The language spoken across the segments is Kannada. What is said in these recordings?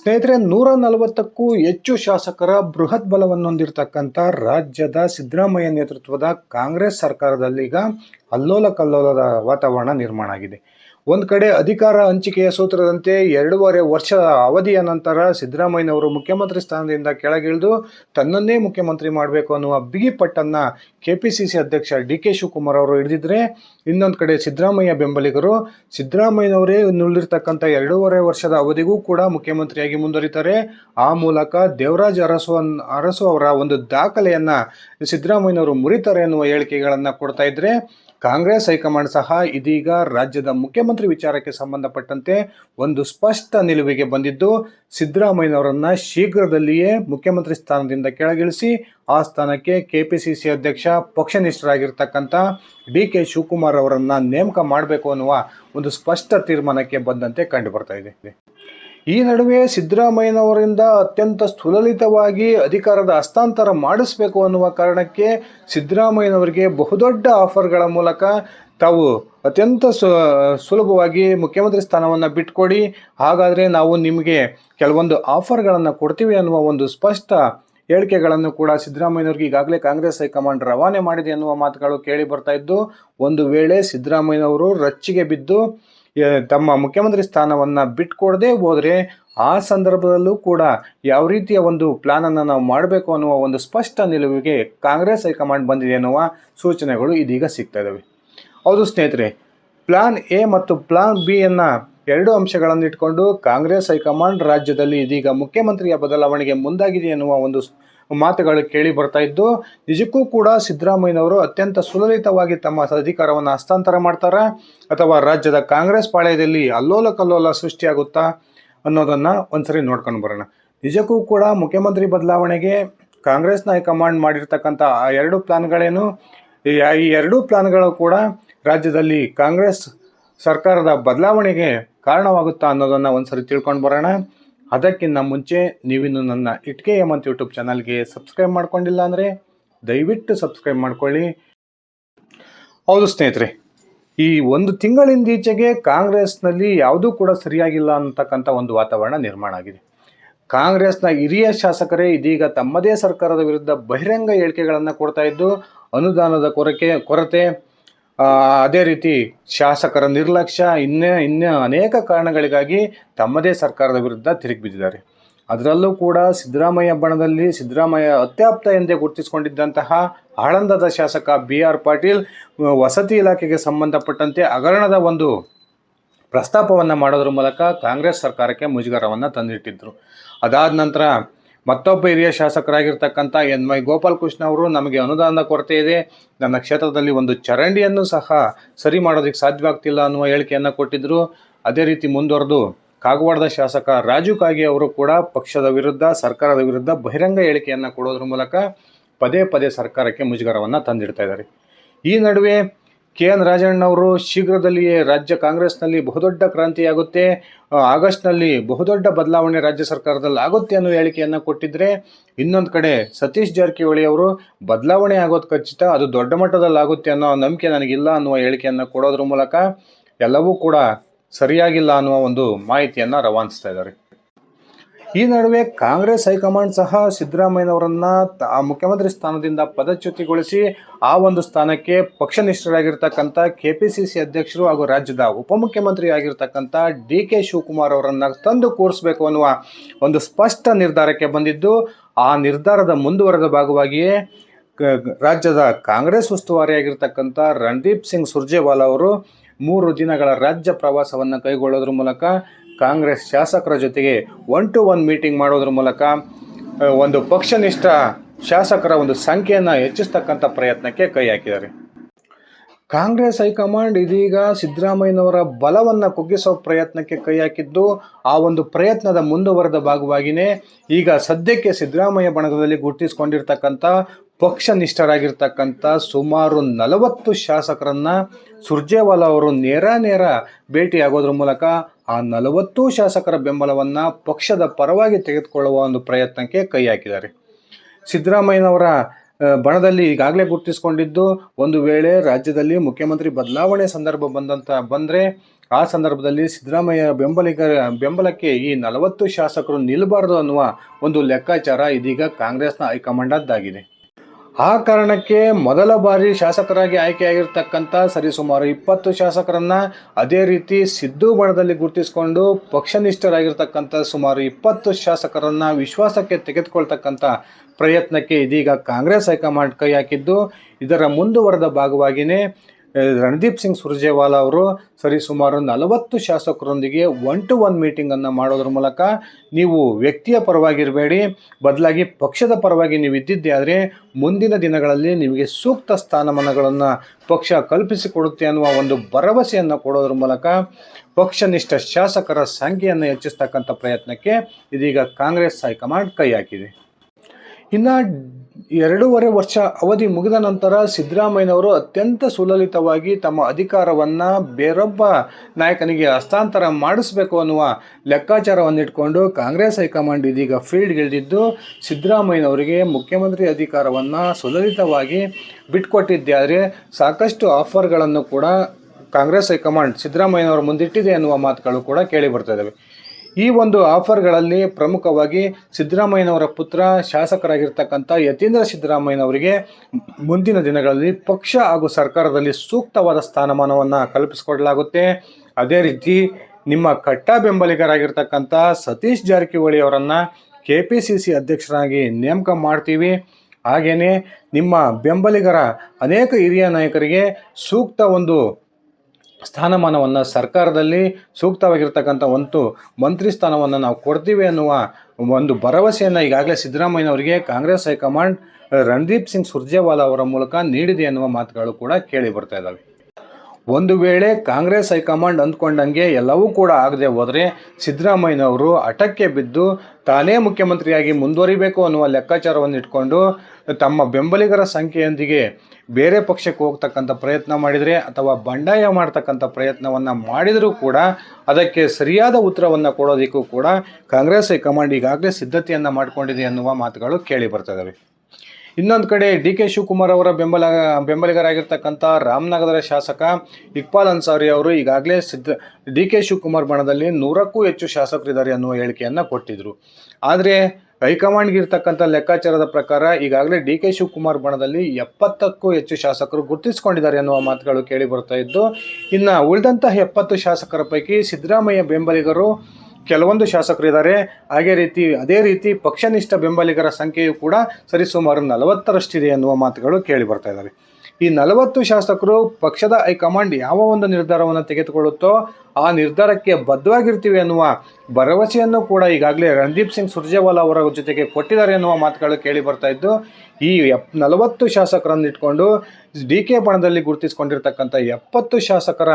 ಸ್ನೇಹಿತರೆ ನೂರ ನಲವತ್ತಕ್ಕೂ ಹೆಚ್ಚು ಶಾಸಕರ ಬೃಹತ್ ಬಲವನ್ನು ಹೊಂದಿರತಕ್ಕಂಥ ರಾಜ್ಯದ ಸಿದ್ದರಾಮಯ್ಯ ನೇತೃತ್ವದ ಕಾಂಗ್ರೆಸ್ ಸರ್ಕಾರದಲ್ಲಿ ಈಗ ಅಲ್ಲೋಲ ಕಲ್ಲೋಲದ ವಾತಾವರಣ ನಿರ್ಮಾಣ ಆಗಿದೆ. ಒಂದು ಕಡೆ ಅಧಿಕಾರ ಹಂಚಿಕೆಯ ಸೂತ್ರದಂತೆ ಎರಡೂವರೆ ವರ್ಷ ಅವಧಿಯ ನಂತರ ಸಿದ್ದರಾಮಯ್ಯನವರು ಮುಖ್ಯಮಂತ್ರಿ ಸ್ಥಾನದಿಂದ ಕೆಳಗಿಳಿದು ತನ್ನನ್ನೇ ಮುಖ್ಯಮಂತ್ರಿ ಮಾಡಬೇಕು ಅನ್ನುವ ಬಿಗಿಪಟ್ಟನ್ನು ಕೆ ಪಿ ಸಿ ಸಿ ಅಧ್ಯಕ್ಷ ಡಿ ಕೆ ಶಿವಕುಮಾರ್ ಅವರು ಹಿಡಿದಿದ್ರೆ ಇನ್ನೊಂದು ಕಡೆ ಸಿದ್ದರಾಮಯ್ಯ ಬೆಂಬಲಿಗರು. ಸಿದ್ದರಾಮಯ್ಯನವರೇ ನುಳ್ಳಿರ್ತಕ್ಕಂಥ ಎರಡೂವರೆ ವರ್ಷದ ಅವಧಿಗೂ ಕೂಡ ಮುಖ್ಯಮಂತ್ರಿಯಾಗಿ ಮುಂದುವರಿತಾರೆ. ಆ ಮೂಲಕ ದೇವರಾಜ್ ಅರಸು ಅರಸು ಅವರ ಒಂದು ದಾಖಲೆಯನ್ನು ಸಿದ್ದರಾಮಯ್ಯನವರು ಮುರಿತಾರೆ ಎನ್ನುವ ಹೇಳಿಕೆಗಳನ್ನು ಕೊಡ್ತಾ ಇದ್ರೆ ಕಾಂಗ್ರೆಸ್ ಹೈಕಮಾಂಡ್ ಸಹ ಇದೀಗ ರಾಜ್ಯದ ಮುಖ್ಯಮಂತ್ರಿ ವಿಚಾರಕ್ಕೆ ಸಂಬಂಧಪಟ್ಟಂತೆ ಒಂದು ಸ್ಪಷ್ಟ ನಿಲುವಿಗೆ ಬಂದಿದ್ದು, ಸಿದ್ದರಾಮಯ್ಯನವರನ್ನ ಶೀಘ್ರದಲ್ಲಿಯೇ ಮುಖ್ಯಮಂತ್ರಿ ಸ್ಥಾನದಿಂದ ಕೆಳಗಿಳಿಸಿ ಆ ಸ್ಥಾನಕ್ಕೆ ಕೆಪಿಸಿಸಿ ಅಧ್ಯಕ್ಷ, ಪಕ್ಷನಿಷ್ಠರಾಗಿರ್ತಕ್ಕಂಥ ಡಿ ಕೆ ಶಿವಕುಮಾರ್ ಅವರನ್ನ ನೇಮಕ ಮಾಡಬೇಕು ಅನ್ನುವ ಒಂದು ಸ್ಪಷ್ಟ ತೀರ್ಮಾನಕ್ಕೆ ಬಂದಂತೆ ಕಂಡು ಬರ್ತಾ ಇದೆ. ಈ ನಡುವೆ ಸಿದ್ದರಾಮಯ್ಯನವರಿಂದ ಅತ್ಯಂತ ಸುಲಲಿತವಾಗಿ ಅಧಿಕಾರದ ಹಸ್ತಾಂತರ ಮಾಡಿಸಬೇಕು ಅನ್ನುವ ಕಾರಣಕ್ಕೆ ಸಿದ್ದರಾಮಯ್ಯನವರಿಗೆ ಬಹುದೊಡ್ಡ ಆಫರ್ಗಳ ಮೂಲಕ ತಾವು ಅತ್ಯಂತ ಸುಲಭವಾಗಿ ಮುಖ್ಯಮಂತ್ರಿ ಸ್ಥಾನವನ್ನು ಬಿಟ್ಕೊಡಿ, ಹಾಗಾದರೆ ನಾವು ನಿಮಗೆ ಕೆಲವೊಂದು ಆಫರ್ಗಳನ್ನು ಕೊಡ್ತೀವಿ ಅನ್ನುವ ಒಂದು ಸ್ಪಷ್ಟ ಹೇಳಿಕೆಗಳನ್ನು ಕೂಡ ಸಿದ್ದರಾಮಯ್ಯನವ್ರಿಗೆ ಈಗಾಗಲೇ ಕಾಂಗ್ರೆಸ್ ಹೈಕಮಾಂಡ್ ರವಾನೆ ಮಾಡಿದೆ ಅನ್ನುವ ಮಾತುಗಳು ಕೇಳಿ ಬರ್ತಾ ಇದ್ದು, ಒಂದು ವೇಳೆ ಸಿದ್ದರಾಮಯ್ಯನವರು ರಚ್ಚಿಗೆ ಬಿದ್ದು ತಮ್ಮ ಮುಖ್ಯಮಂತ್ರಿ ಸ್ಥಾನವನ್ನು ಬಿಟ್ಕೊಡದೆ ಹೋದರೆ ಆ ಸಂದರ್ಭದಲ್ಲೂ ಕೂಡ ಯಾವ ರೀತಿಯ ಒಂದು ಪ್ಲಾನನ್ನು ನಾವು ಮಾಡಬೇಕು ಅನ್ನುವ ಒಂದು ಸ್ಪಷ್ಟ ನಿಲುವಿಗೆ ಕಾಂಗ್ರೆಸ್ ಹೈಕಮಾಂಡ್ ಬಂದಿದೆ ಅನ್ನುವ ಸೂಚನೆಗಳು ಇದೀಗ ಸಿಗ್ತಾ ಇದ್ದಾವೆ ಹೌದು ಸ್ನೇಹಿತರೆ, ಪ್ಲಾನ್ ಎ ಮತ್ತು ಪ್ಲಾನ್ ಬಿ ಅನ್ನ ಎರಡು ಅಂಶಗಳನ್ನು ಇಟ್ಕೊಂಡು ಕಾಂಗ್ರೆಸ್ ಹೈಕಮಾಂಡ್ ರಾಜ್ಯದಲ್ಲಿ ಇದೀಗ ಮುಖ್ಯಮಂತ್ರಿಯ ಬದಲಾವಣೆಗೆ ಮುಂದಾಗಿದೆ ಎನ್ನುವ ಒಂದು ಮಾತುಗಳು ಕೇಳಿ ಬರ್ತಾ ಇದ್ದು, ನಿಜಕ್ಕೂ ಕೂಡ ಸಿದ್ದರಾಮಯ್ಯನವರು ಅತ್ಯಂತ ಸುಲಲಿತವಾಗಿ ತಮ್ಮ ಅಧಿಕಾರವನ್ನು ಹಸ್ತಾಂತರ ಮಾಡ್ತಾರೆ. ಅಥವಾ ರಾಜ್ಯದ ಕಾಂಗ್ರೆಸ್ ಪಾಳ್ಯದಲ್ಲಿ ಅಲ್ಲೋಲ ಕಲ್ಲೋಲ ಸೃಷ್ಟಿಯಾಗುತ್ತಾ ಅನ್ನೋದನ್ನು ಒಂದ್ಸರಿ ನೋಡ್ಕೊಂಡು ಬರೋಣ. ನಿಜಕ್ಕೂ ಕೂಡ ಮುಖ್ಯಮಂತ್ರಿ ಬದಲಾವಣೆಗೆ ಕಾಂಗ್ರೆಸ್ನ ಹೈಕಮಾಂಡ್ ಮಾಡಿರ್ತಕ್ಕಂಥ ಆ ಎರಡು ಪ್ಲಾನ್ಗಳೇನು? ಈ ಎರಡೂ ಪ್ಲಾನ್ಗಳು ಕೂಡ ರಾಜ್ಯದಲ್ಲಿ ಕಾಂಗ್ರೆಸ್ ಸರ್ಕಾರದ ಬದಲಾವಣೆಗೆ ಕಾರಣವಾಗುತ್ತಾ ಅನ್ನೋದನ್ನು ಒಂದ್ಸರಿ ತಿಳ್ಕೊಂಡು ಬರೋಣ. ಅದಕ್ಕಿಂತ ಮುಂಚೆ ನೀವಿನ್ನು ನನ್ನ ಇಟ್ಕೆ ಹೇಮಂತ್ ಯೂಟ್ಯೂಬ್ ಚಾನಲ್ಗೆ ಸಬ್ಸ್ಕ್ರೈಬ್ ಮಾಡ್ಕೊಂಡಿಲ್ಲ ಅಂದರೆ ದಯವಿಟ್ಟು ಸಬ್ಸ್ಕ್ರೈಬ್ ಮಾಡ್ಕೊಳ್ಳಿ. ಹೌದು ಸ್ನೇಹಿತರೆ, ಈ ಒಂದು ತಿಂಗಳಿಂದೀಚೆಗೆ ಕಾಂಗ್ರೆಸ್ನಲ್ಲಿ ಯಾವುದೂ ಕೂಡ ಸರಿಯಾಗಿಲ್ಲ ಅಂತಕ್ಕಂಥ ಒಂದು ವಾತಾವರಣ ನಿರ್ಮಾಣ ಆಗಿದೆ. ಕಾಂಗ್ರೆಸ್ನ ಹಿರಿಯ ಶಾಸಕರೇ ಇದೀಗ ತಮ್ಮದೇ ಸರ್ಕಾರದ ವಿರುದ್ಧ ಬಹಿರಂಗ ಹೇಳಿಕೆಗಳನ್ನು ಕೊಡ್ತಾ ಇದ್ದು, ಅನುದಾನದ ಕೊರಕೆ, ಕೊರತೆ ಅದೇ ರೀತಿ ಶಾಸಕರ ನಿರ್ಲಕ್ಷ್ಯ ಇನ್ನೇ, ಇನ್ನೂ ಅನೇಕ ಕಾರಣಗಳಿಗಾಗಿ ತಮ್ಮದೇ ಸರ್ಕಾರದ ವಿರುದ್ಧ ತಿರುಗಿ ಬಿದ್ದಿದ್ದಾರೆ. ಅದರಲ್ಲೂ ಕೂಡ ಸಿದ್ದರಾಮಯ್ಯ ಬಣದಲ್ಲಿ ಸಿದ್ದರಾಮಯ್ಯ ಅತ್ಯಾಪ್ತ ಎಂದೇ ಗುರುತಿಸಿಕೊಂಡಿದ್ದಂತಹ ಆಳಂದದ ಶಾಸಕ ಬಿ ಆರ್ ಪಾಟೀಲ್ ವಸತಿ ಇಲಾಖೆಗೆ ಸಂಬಂಧಪಟ್ಟಂತೆ ಹಗರಣದ ಒಂದು ಪ್ರಸ್ತಾಪವನ್ನು ಮಾಡೋದ್ರ ಮೂಲಕ ಕಾಂಗ್ರೆಸ್ ಸರ್ಕಾರಕ್ಕೆ ಮುಜುಗರವನ್ನು ತಂದಿಟ್ಟಿದ್ದರು ಅದಾದ ನಂತರ ಮತ್ತೊಬ್ಬ ಹಿರಿಯ ಶಾಸಕರಾಗಿರ್ತಕ್ಕಂಥ ಎನ್ ವೈ ಗೋಪಾಲ್ ಕೃಷ್ಣ ಅವರು ನಮಗೆ ಅನುದಾನದ ಕೊರತೆ ಇದೆ. ನನ್ನ ಕ್ಷೇತ್ರದಲ್ಲಿ ಒಂದು ಚರಂಡಿಯನ್ನು ಸಹ ಸರಿ ಮಾಡೋದಕ್ಕೆ ಸಾಧ್ಯವಾಗ್ತಿಲ್ಲ ಅನ್ನುವ ಹೇಳಿಕೆಯನ್ನು ಕೊಟ್ಟಿದ್ದರು ಅದೇ ರೀತಿ ಮುಂದುವರೆದು ಕಾಗವಾಡದ ಶಾಸಕ ರಾಜು ಕಾಗೆ ಅವರು ಕೂಡ ಪಕ್ಷದ ವಿರುದ್ಧ, ಸರ್ಕಾರದ ವಿರುದ್ಧ ಬಹಿರಂಗ ಹೇಳಿಕೆಯನ್ನು ಕೊಡೋದ್ರ ಮೂಲಕ ಪದೇ ಪದೇ ಸರ್ಕಾರಕ್ಕೆ ಮುಜುಗರವನ್ನು ತಂದಿಡ್ತಾ ಇದ್ದಾರೆ. ಈ ನಡುವೆ ಕೆ ಎನ್ ರಾಜಣ್ಣವರು ಶೀಘ್ರದಲ್ಲಿಯೇ ರಾಜ್ಯ ಕಾಂಗ್ರೆಸ್ನಲ್ಲಿ ಬಹುದೊಡ್ಡ ಕ್ರಾಂತಿಯಾಗುತ್ತೆ. ಆಗಸ್ಟ್ನಲ್ಲಿ ಬಹುದೊಡ್ಡ ಬದಲಾವಣೆ ರಾಜ್ಯ ಸರ್ಕಾರದಲ್ಲಿ ಆಗುತ್ತೆ ಅನ್ನೋ ಹೇಳಿಕೆಯನ್ನು ಕೊಟ್ಟಿದ್ದರೆ ಇನ್ನೊಂದು ಕಡೆ ಸತೀಶ್ ಜಾರಕಿಹೊಳಿ ಅವರು ಬದಲಾವಣೆ ಆಗೋದು ಖಚಿತ, ಅದು ದೊಡ್ಡ ಮಟ್ಟದಲ್ಲಿ ಆಗುತ್ತೆ ಅನ್ನೋ ನಂಬಿಕೆ ನನಗಿಲ್ಲ ಅನ್ನುವ ಹೇಳಿಕೆಯನ್ನು ಕೊಡೋದ್ರ ಮೂಲಕ ಎಲ್ಲವೂ ಕೂಡ ಸರಿಯಾಗಿಲ್ಲ ಅನ್ನುವ ಒಂದು ಮಾಹಿತಿಯನ್ನು ರವಾನಿಸ್ತಾ ಇದ್ದಾರೆ. ಈ ನಡುವೆ ಕಾಂಗ್ರೆಸ್ ಹೈಕಮಾಂಡ್ ಸಹ ಸಿದ್ದರಾಮಯ್ಯನವರನ್ನ ಮುಖ್ಯಮಂತ್ರಿ ಸ್ಥಾನದಿಂದ ಪದಚ್ಯುತಿಗೊಳಿಸಿ ಆ ಒಂದು ಸ್ಥಾನಕ್ಕೆ ಪಕ್ಷನಿಷ್ಠರಾಗಿರ್ತಕ್ಕಂಥ ಕೆ ಪಿ ಸಿ ಸಿ ಅಧ್ಯಕ್ಷರು ಹಾಗೂ ರಾಜ್ಯದ ಉಪಮುಖ್ಯಮಂತ್ರಿ ಆಗಿರ್ತಕ್ಕಂಥ ಡಿ ಕೆ ಶಿವಕುಮಾರ್ ಅವರನ್ನು ತಂದು ಕೂರಿಸಬೇಕು ಅನ್ನುವ ಒಂದು ಸ್ಪಷ್ಟ ನಿರ್ಧಾರಕ್ಕೆ ಬಂದಿದ್ದು, ಆ ನಿರ್ಧಾರದ ಮುಂದುವರೆದ ಭಾಗವಾಗಿಯೇ ರಾಜ್ಯದ ಕಾಂಗ್ರೆಸ್ ಉಸ್ತುವಾರಿಯಾಗಿರ್ತಕ್ಕಂಥ ರಣದೀಪ್ ಸಿಂಗ್ ಸುರ್ಜೇವಾಲಾ ಅವರು ಮೂರು ದಿನಗಳ ರಾಜ್ಯ ಪ್ರವಾಸವನ್ನು ಕೈಗೊಳ್ಳೋದ್ರ ಮೂಲಕ ಕಾಂಗ್ರೆಸ್ ಶಾಸಕರ ಜೊತೆಗೆ ಒನ್ ಟು ಒನ್ ಮೀಟಿಂಗ್ ಮಾಡೋದ್ರ ಮೂಲಕ ಒಂದು ಪಕ್ಷನಿಷ್ಠ ಶಾಸಕರ ಒಂದು ಸಂಖ್ಯೆಯನ್ನು ಹೆಚ್ಚಿಸ್ತಕ್ಕಂಥ ಪ್ರಯತ್ನಕ್ಕೆ ಕೈ ಹಾಕಿದ್ದಾರೆ. ಕಾಂಗ್ರೆಸ್ ಹೈಕಮಾಂಡ್ ಇದೀಗ ಸಿದ್ದರಾಮಯ್ಯನವರ ಬಲವನ್ನು ಕುಗ್ಗಿಸೋ ಪ್ರಯತ್ನಕ್ಕೆ ಕೈ ಹಾಕಿದ್ದು, ಆ ಒಂದು ಪ್ರಯತ್ನದ ಮುಂದುವರೆದ ಭಾಗವಾಗಿಯೇ ಈಗ ಸದ್ಯಕ್ಕೆ ಸಿದ್ದರಾಮಯ್ಯ ಬಣದಲ್ಲಿ ಗುರುತಿಸಿಕೊಂಡಿರ್ತಕ್ಕಂಥ ಪಕ್ಷನಿಷ್ಠರಾಗಿರ್ತಕ್ಕಂಥ ಸುಮಾರು ನಲವತ್ತು ಶಾಸಕರನ್ನು ಸುರ್ಜೇವಾಲಾ ಅವರು ನೇರ ನೇರ ಭೇಟಿಯಾಗೋದ್ರ ಮೂಲಕ ಆ ನಲವತ್ತು ಶಾಸಕರ ಬೆಂಬಲವನ್ನು ಪಕ್ಷದ ಪರವಾಗಿ ತೆಗೆದುಕೊಳ್ಳುವ ಒಂದು ಪ್ರಯತ್ನಕ್ಕೆ ಕೈ ಹಾಕಿದ್ದಾರೆ. ಸಿದ್ದರಾಮಯ್ಯನವರ ಬಣದಲ್ಲಿ ಈಗಾಗಲೇ ಗುರುತಿಸಿಕೊಂಡಿದ್ದು, ಒಂದು ವೇಳೆ ರಾಜ್ಯದಲ್ಲಿ ಮುಖ್ಯಮಂತ್ರಿ ಬದಲಾವಣೆ ಸಂದರ್ಭ ಬಂದಂತ, ಬಂದರೆ ಆ ಸಂದರ್ಭದಲ್ಲಿ ಸಿದ್ದರಾಮಯ್ಯ ಬೆಂಬಲಿಗರ ಬೆಂಬಲಕ್ಕೆ ಈ ನಲವತ್ತು ಶಾಸಕರು ನಿಲ್ಲಬಾರದು ಅನ್ನುವ ಒಂದು ಲೆಕ್ಕಾಚಾರ ಇದೀಗ ಕಾಂಗ್ರೆಸ್ನ ಹೈಕಮಾಂಡದ್ದಾಗಿದೆ ಆ ಕಾರಣಕ್ಕೆ ಮೊದಲ ಬಾರಿ ಶಾಸಕರಾಗಿ ಆಯ್ಕೆಯಾಗಿರ್ತಕ್ಕಂಥ ಸರಿಸುಮಾರು ಇಪ್ಪತ್ತು ಶಾಸಕರನ್ನ ಅದೇ ರೀತಿ ಸಿದ್ದು ಬಣದಲ್ಲಿ ಗುರುತಿಸಿಕೊಂಡು ಪಕ್ಷನಿಷ್ಠರಾಗಿರ್ತಕ್ಕಂಥ ಸುಮಾರು ಇಪ್ಪತ್ತು ಶಾಸಕರನ್ನ ವಿಶ್ವಾಸಕ್ಕೆ ತೆಗೆದುಕೊಳ್ತಕ್ಕಂಥ ಪ್ರಯತ್ನಕ್ಕೆ ಇದೀಗ ಕಾಂಗ್ರೆಸ್ ಹೈಕಮಾಂಡ್ ಕೈ ಹಾಕಿದ್ದು. ಇದರ ಮುಂದುವರೆದ ಭಾಗವಾಗಿಯೇ ರಣದೀಪ್ ಸಿಂಗ್ ಸುರ್ಜೇವಾಲಾ ಅವರು ಸರಿ ಸುಮಾರು ನಲವತ್ತು ಶಾಸಕರೊಂದಿಗೆ ಒನ್ ಟು ಒನ್ ಮೀಟಿಂಗನ್ನು ಮಾಡೋದ್ರ ಮೂಲಕ ನೀವು ವ್ಯಕ್ತಿಯ ಪರವಾಗಿರಬೇಡಿ, ಬದಲಾಗಿ ಪಕ್ಷದ ಪರವಾಗಿ ನೀವು ಇದ್ದಿದ್ದೇ ಆದರೆ ಮುಂದಿನ ದಿನಗಳಲ್ಲಿ ನಿಮಗೆ ಸೂಕ್ತ ಸ್ಥಾನಮಾನಗಳನ್ನು ಪಕ್ಷ ಕಲ್ಪಿಸಿಕೊಡುತ್ತೆ ಅನ್ನುವ ಒಂದು ಭರವಸೆಯನ್ನು ಕೊಡೋದ್ರ ಮೂಲಕ ಪಕ್ಷನಿಷ್ಠ ಶಾಸಕರ ಸಂಖ್ಯೆಯನ್ನು ಹೆಚ್ಚಿಸ್ತಕ್ಕಂಥ ಪ್ರಯತ್ನಕ್ಕೆ ಇದೀಗ ಕಾಂಗ್ರೆಸ್ ಹೈಕಮಾಂಡ್ ಕೈ ಹಾಕಿದೆ. ಇನ್ನು ಎರಡೂವರೆ ವರ್ಷ ಅವಧಿ ಮುಗಿದ ನಂತರ ಸಿದ್ದರಾಮಯ್ಯನವರು ಅತ್ಯಂತ ಸುಲಲಿತವಾಗಿ ತಮ್ಮ ಅಧಿಕಾರವನ್ನು ಬೇರೊಬ್ಬ ನಾಯಕನಿಗೆ ಹಸ್ತಾಂತರ ಮಾಡಿಸಬೇಕು ಅನ್ನುವ ಲೆಕ್ಕಾಚಾರವನ್ನಿಟ್ಕೊಂಡು ಕಾಂಗ್ರೆಸ್ ಹೈಕಮಾಂಡ್ ಇದೀಗ ಫೀಲ್ಡ್ಗಿಳಿದಿದ್ದು ಸಿದ್ದರಾಮಯ್ಯನವರಿಗೆ ಮುಖ್ಯಮಂತ್ರಿ ಅಧಿಕಾರವನ್ನು ಸುಲಲಿತವಾಗಿ ಬಿಟ್ಕೊಟ್ಟಿದ್ದಾದರೆ ಸಾಕಷ್ಟು ಆಫರ್ಗಳನ್ನು ಕೂಡ ಕಾಂಗ್ರೆಸ್ ಹೈಕಮಾಂಡ್ ಸಿದ್ದರಾಮಯ್ಯನವರ ಮುಂದಿಟ್ಟಿದೆ ಅನ್ನುವ ಮಾತುಗಳು ಕೂಡ ಕೇಳಿ ಬರ್ತಾ ಇದ್ದಾವೆ ಈ ಒಂದು ಆಫರ್ಗಳಲ್ಲಿ ಪ್ರಮುಖವಾಗಿ ಸಿದ್ದರಾಮಯ್ಯನವರ ಪುತ್ರ ಶಾಸಕರಾಗಿರ್ತಕ್ಕಂಥ ಯತೀಂದ್ರ ಸಿದ್ದರಾಮಯ್ಯನವರಿಗೆ ಮುಂದಿನ ದಿನಗಳಲ್ಲಿ ಪಕ್ಷ ಹಾಗೂ ಸರ್ಕಾರದಲ್ಲಿ ಸೂಕ್ತವಾದ ಸ್ಥಾನಮಾನವನ್ನು ಕಲ್ಪಿಸಿಕೊಡಲಾಗುತ್ತೆ. ಅದೇ ರೀತಿ ನಿಮ್ಮ ಕಟ್ಟ ಬೆಂಬಲಿಗರಾಗಿರ್ತಕ್ಕಂಥ ಸತೀಶ್ ಜಾರಕಿಹೊಳಿ ಅವರನ್ನು ಕೆ ಪಿ ಸಿ ಸಿ ಅಧ್ಯಕ್ಷರಾಗಿ ನೇಮಕ ಮಾಡ್ತೀವಿ. ಹಾಗೆಯೇ ನಿಮ್ಮ ಬೆಂಬಲಿಗರ ಅನೇಕ ಹಿರಿಯ ನಾಯಕರಿಗೆ ಸೂಕ್ತ ಒಂದು ಸ್ಥಾನಮಾನವನ್ನು ಸರ್ಕಾರದಲ್ಲಿ ಸೂಕ್ತವಾಗಿರ್ತಕ್ಕಂಥ ಒಂದು ಮಂತ್ರಿ ಸ್ಥಾನವನ್ನು ನಾವು ಕೊಡ್ತೀವಿ ಅನ್ನುವ ಒಂದು ಭರವಸೆಯನ್ನು ಈಗಾಗಲೇ ಸಿದ್ದರಾಮಯ್ಯನವರಿಗೆ Congress high command Randeep Singh Surjewala ಅವರ ಮೂಲಕ ನೀಡಿದೆ ಎನ್ನುವ ಮಾತುಗಳು ಕೂಡ ಕೇಳಿ ಬರ್ತಾ ಇದ್ದಾವೆ ಒಂದು ವೇಳೆ ಕಾಂಗ್ರೆಸ್ ಹೈಕಮಾಂಡ್ ಅಂದ್ಕೊಂಡಂಗೆ ಎಲ್ಲವೂ ಕೂಡ ಆಗದೆ ಹೋದರೆ ಸಿದ್ದರಾಮಯ್ಯನವರು ಅಟಕ್ಕೆ ಬಿದ್ದು ತಾನೇ ಮುಖ್ಯಮಂತ್ರಿಯಾಗಿ ಮುಂದುವರಿಬೇಕು ಅನ್ನುವ ಲೆಕ್ಕಾಚಾರವನ್ನು ಇಟ್ಕೊಂಡು ತಮ್ಮ ಬೆಂಬಲಿಗರ ಸಂಖ್ಯೆಯೊಂದಿಗೆ ಬೇರೆ ಪಕ್ಷಕ್ಕೆ ಹೋಗ್ತಕ್ಕಂಥ ಪ್ರಯತ್ನ ಮಾಡಿದರೆ ಅಥವಾ ಬಂಡಾಯ ಮಾಡ್ತಕ್ಕಂಥ ಪ್ರಯತ್ನವನ್ನು ಮಾಡಿದರೂ ಕೂಡ ಅದಕ್ಕೆ ಸರಿಯಾದ ಉತ್ತರವನ್ನು ಕೊಡೋದಕ್ಕೂ ಕೂಡ ಕಾಂಗ್ರೆಸ್ ಹೈಕಮಾಂಡ್ ಈಗಾಗಲೇ ಸಿದ್ಧತೆಯನ್ನು ಮಾಡಿಕೊಂಡಿದೆ ಅನ್ನುವ ಮಾತುಗಳು ಕೇಳಿ ಬರ್ತಾ ಇದ್ದಾವೆ ಇನ್ನೊಂದು ಕಡೆ ಡಿ ಕೆ ಶಿವಕುಮಾರ್ ಅವರ ಬೆಂಬಲ, ಬೆಂಬಲಿಗರಾಗಿರ್ತಕ್ಕಂಥ ರಾಮನಗರ ಶಾಸಕ ಇಕ್ಬಾಲ್ ಅನ್ಸಾರಿ ಅವರು ಈಗಾಗಲೇ ಸಿದ್ಧ, ಡಿ ಕೆ ಶಿವಕುಮಾರ್ ಬಣದಲ್ಲಿ ನೂರಕ್ಕೂ ಹೆಚ್ಚು ಶಾಸಕರಿದ್ದಾರೆ ಅನ್ನುವ ಹೇಳಿಕೆಯನ್ನು ಕೊಟ್ಟಿದ್ದರು ಆದರೆ ಹೈಕಮಾಂಡ್ಗೆ ಇರ್ತಕ್ಕಂಥ ಲೆಕ್ಕಾಚಾರದ ಪ್ರಕಾರ ಈಗಾಗಲೇ ಡಿ ಕೆ ಶಿವಕುಮಾರ್ ಬಣದಲ್ಲಿ ಎಪ್ಪತ್ತಕ್ಕೂ ಹೆಚ್ಚು ಶಾಸಕರು ಗುರುತಿಸಿಕೊಂಡಿದ್ದಾರೆ ಅನ್ನುವ ಮಾತುಗಳು ಕೇಳಿ ಬರ್ತಾ ಇದ್ದು, ಇನ್ನು ಉಳಿದಂತಹ ಎಪ್ಪತ್ತು ಶಾಸಕರ ಪೈಕಿ ಸಿದ್ದರಾಮಯ್ಯ ಬೆಂಬಲಿಗರು ಕೆಲವೊಂದು ಶಾಸಕರಿದ್ದಾರೆ ಹಾಗೆ ರೀತಿ, ಅದೇ ರೀತಿ ಪಕ್ಷನಿಷ್ಠ ಬೆಂಬಲಿಗರ ಸಂಖ್ಯೆಯು ಕೂಡ ಸರಿಸುಮಾರು ನಲವತ್ತರಷ್ಟಿದೆ ಎನ್ನುವ ಮಾತುಗಳು ಕೇಳಿ ಬರ್ತಾ ಇದ್ದಾವೆ. ಈ ನಲವತ್ತು ಶಾಸಕರು ಪಕ್ಷದ ಹೈಕಮಾಂಡ್ ಯಾವ ಒಂದು ನಿರ್ಧಾರವನ್ನು ತೆಗೆದುಕೊಳ್ಳುತ್ತೋ ಆ ನಿರ್ಧಾರಕ್ಕೆ ಬದ್ಧವಾಗಿರ್ತೀವಿ ಎನ್ನುವ ಭರವಸೆಯನ್ನು ಕೂಡ ಈಗಾಗಲೇ ರಣದೀಪ್ ಸಿಂಗ್ ಸುರ್ಜೇವಾಲಾ ಅವರ ಜೊತೆಗೆ ಕೊಟ್ಟಿದ್ದಾರೆ ಎನ್ನುವ ಮಾತುಗಳು ಕೇಳಿ ಬರ್ತಾ ಇದ್ದು, ಈ ಎಪ್, ನಲವತ್ತು ಶಾಸಕರನ್ನು ಇಟ್ಕೊಂಡು ಡಿ ಕೆ ಬಣದಲ್ಲಿ ಗುರುತಿಸಿಕೊಂಡಿರ್ತಕ್ಕಂಥ ಎಪ್ಪತ್ತು ಶಾಸಕರ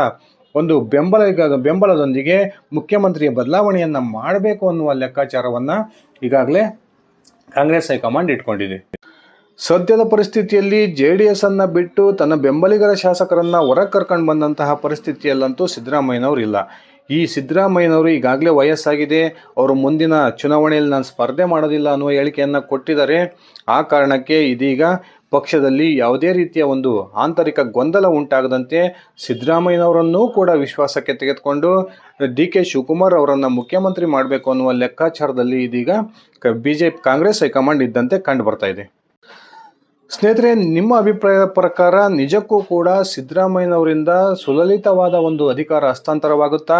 ಒಂದು ಬೆಂಬಲ ಬೆಂಬಲದೊಂದಿಗೆ ಮುಖ್ಯಮಂತ್ರಿಯ ಬದಲಾವಣೆಯನ್ನು ಮಾಡಬೇಕು ಅನ್ನುವ ಲೆಕ್ಕಾಚಾರವನ್ನು ಈಗಾಗಲೇ ಕಾಂಗ್ರೆಸ್ ಹೈಕಮಾಂಡ್ ಇಟ್ಕೊಂಡಿದೆ. ಸದ್ಯದ ಪರಿಸ್ಥಿತಿಯಲ್ಲಿ ಜೆ ಡಿ ಎಸ್ ಅನ್ನು ಬಿಟ್ಟು ತನ್ನ ಬೆಂಬಲಿಗರ ಶಾಸಕರನ್ನು ಹೊರಗೆ ಕರ್ಕೊಂಡು ಬಂದಂತಹ ಪರಿಸ್ಥಿತಿಯಲ್ಲಂತೂ ಸಿದ್ದರಾಮಯ್ಯನವರು ಇಲ್ಲ. ಈ ಸಿದ್ದರಾಮಯ್ಯನವರು ಈಗಾಗಲೇ ವಯಸ್ಸಾಗಿದೆ. ಅವರು ಮುಂದಿನ ಚುನಾವಣೆಯಲ್ಲಿ ನಾನು ಸ್ಪರ್ಧೆ ಮಾಡೋದಿಲ್ಲ ಅನ್ನುವ ಹೇಳಿಕೆಯನ್ನು ಕೊಟ್ಟಿದ್ದಾರೆ. ಆ ಕಾರಣಕ್ಕೆ ಇದೀಗ ಪಕ್ಷದಲ್ಲಿ ಯಾವುದೇ ರೀತಿಯ ಒಂದು ಆಂತರಿಕ ಗೊಂದಲ ಉಂಟಾಗದಂತೆ ಸಿದ್ದರಾಮಯ್ಯನವರನ್ನೂ ಕೂಡ ವಿಶ್ವಾಸಕ್ಕೆ ತೆಗೆದುಕೊಂಡು ಡಿ ಕೆ ಶಿವಕುಮಾರ್ ಅವರನ್ನು ಮುಖ್ಯಮಂತ್ರಿ ಮಾಡಬೇಕು ಅನ್ನುವ ಲೆಕ್ಕಾಚಾರದಲ್ಲಿ ಇದೀಗ ಬಿ ಜೆ ಕಾಂಗ್ರೆಸ್ ಹೈಕಮಾಂಡ್ ಇದ್ದಂತೆ ಕಂಡು ಬರ್ತಾ ಇದೆ. ಸ್ನೇಹಿತರೆ, ನಿಮ್ಮ ಅಭಿಪ್ರಾಯದ ಪ್ರಕಾರ ನಿಜಕ್ಕೂ ಕೂಡ ಸಿದ್ದರಾಮಯ್ಯನವರಿಂದ ಸುಲಲಿತವಾದ ಒಂದು ಅಧಿಕಾರ ಹಸ್ತಾಂತರವಾಗುತ್ತಾ?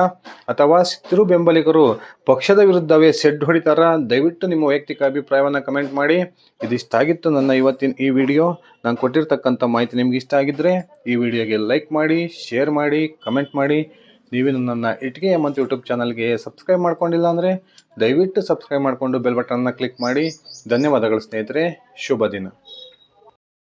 ಅಥವಾ ಸಿದ್ದರು ಬೆಂಬಲಿಗರು ಪಕ್ಷದ ವಿರುದ್ಧವೇ ಸೆಡ್ ಹೊಡಿತಾರ? ದಯವಿಟ್ಟು ನಿಮ್ಮ ವೈಯಕ್ತಿಕ ಅಭಿಪ್ರಾಯವನ್ನು ಕಮೆಂಟ್ ಮಾಡಿ. ಇದಿಷ್ಟಾಗಿತ್ತು ನನ್ನ ಇವತ್ತಿನ ಈ ವಿಡಿಯೋ. ನಾನು ಕೊಟ್ಟಿರ್ತಕ್ಕಂಥ ಮಾಹಿತಿ ನಿಮ್ಗೆ ಇಷ್ಟ ಆಗಿದ್ದರೆ ಈ ವಿಡಿಯೋಗೆ ಲೈಕ್ ಮಾಡಿ, ಶೇರ್ ಮಾಡಿ, ಕಮೆಂಟ್ ಮಾಡಿ. ನೀವೇ ನನ್ನ ಇಟ್ಗೆ ಮತ್ತು ಯೂಟ್ಯೂಬ್ ಚಾನಲ್ಗೆ ಸಬ್ಸ್ಕ್ರೈಬ್ ಮಾಡ್ಕೊಂಡಿಲ್ಲ ಅಂದರೆ ದಯವಿಟ್ಟು ಸಬ್ಸ್ಕ್ರೈಬ್ ಮಾಡಿಕೊಂಡು ಬೆಲ್ ಬಟನ್ನ ಕ್ಲಿಕ್ ಮಾಡಿ. ಧನ್ಯವಾದಗಳು ಸ್ನೇಹಿತರೆ. ಶುಭ ದಿನ.